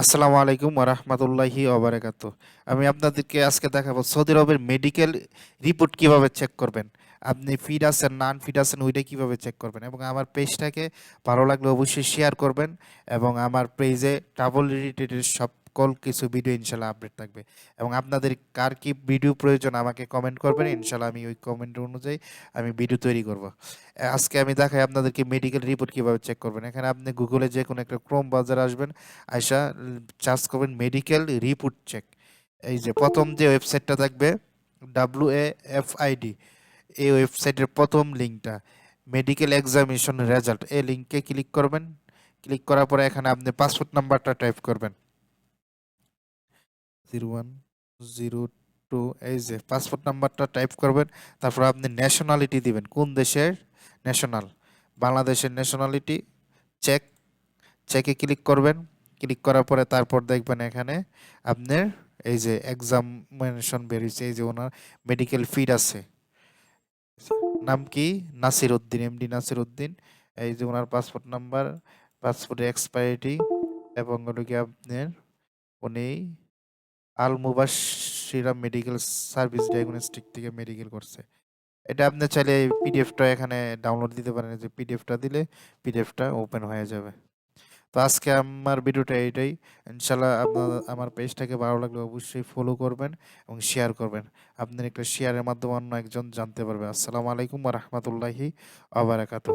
আসসালামু আলাইকুম ওরহমতুল্লাহি ওবারাকাত আমি আপনাদেরকে আজকে দেখাবো সৌদি আরবের মেডিকেল রিপোর্ট কীভাবে চেক করবেন। আপনি ফিড আছেন নান ফিড আছেন, ওইটা কীভাবে চেক করবেন? এবং আমার পেজটাকে ভালো লাগলে অবশ্যই শেয়ার করবেন এবং আমার পেজে ট্রাভেল রিলেটেড সকল কিছু ভিডিও ইনশাল্লাহ আপডেট থাকবে। এবং আপনাদের কার কি ভিডিও প্রয়োজন আমাকে কমেন্ট করবেন, ইনশাল্লাহ আমি ওই কমেন্ট অনুযায়ী আমি ভিডিও তৈরি করব। আজকে আমি দেখাই আপনাদেরকে মেডিকেল রিপোর্ট কীভাবে চেক করবেন। এখানে আপনি গুগলে যে কোনো একটা ক্রোম বাজার আসবেন, আইসা চার্জ করবেন মেডিকেল রিপোর্ট চেক এই যে প্রথম যে ওয়েবসাইটটা থাকবে ডাব্লিউ এ এফ আইডি এই ওয়েবসাইটের প্রথম লিঙ্কটা। মেডিকেল এক্সামিনেশন রেজাল্ট এই লিঙ্কে ক্লিক করবেন। ক্লিক করার পরে এখানে আপনি পাসপোর্ট নাম্বারটা টাইপ করবেন। জিরো ওয়ান জিরো টু এই যে পাসপোর্ট নাম্বারটা টাইপ করবেন, তারপর আপনি ন্যাশনালিটি দিবেন। কোন দেশের? ন্যাশনাল বাংলাদেশের ন্যাশনালিটি চেক চেকে ক্লিক করবেন। ক্লিক করার পরে তারপর দেখবেন এখানে আপনার এই যে এক্সামিনেশন বেরিয়েছে, এই যে ওনার মেডিকেল ফিড আছে। নাম কি? নাসির উদ্দিন এমডি নাসির উদ্দিন এই যে ওনার পাসপোর্ট নাম্বার পাসপোর্টের এক্সপায়ারিটি এবং হলো কি আপনার উনি Al Mubasira medical service diagnostic থেকে মেডিকেল করছে। এটা আপনি চাইলে পিডিএফটা এখানে ডাউনলোড দিতে পারেন। যে পিডিএফটা দিলে পিডিএফটা ওপেন হয়ে যাবে। তো আজকে আমার ভিডিওটা এইটাই। ইনশাল্লাহ আপনার আমার পেজটাকে ভালো লাগলে অবশ্যই ফলো করবেন এবং শেয়ার করবেন। আপনার একটা শেয়ারের মাধ্যমে অন্য একজন জানতে পারবে। আসসালামু আলাইকুম রহমতুল্লাহি আবরাকাতু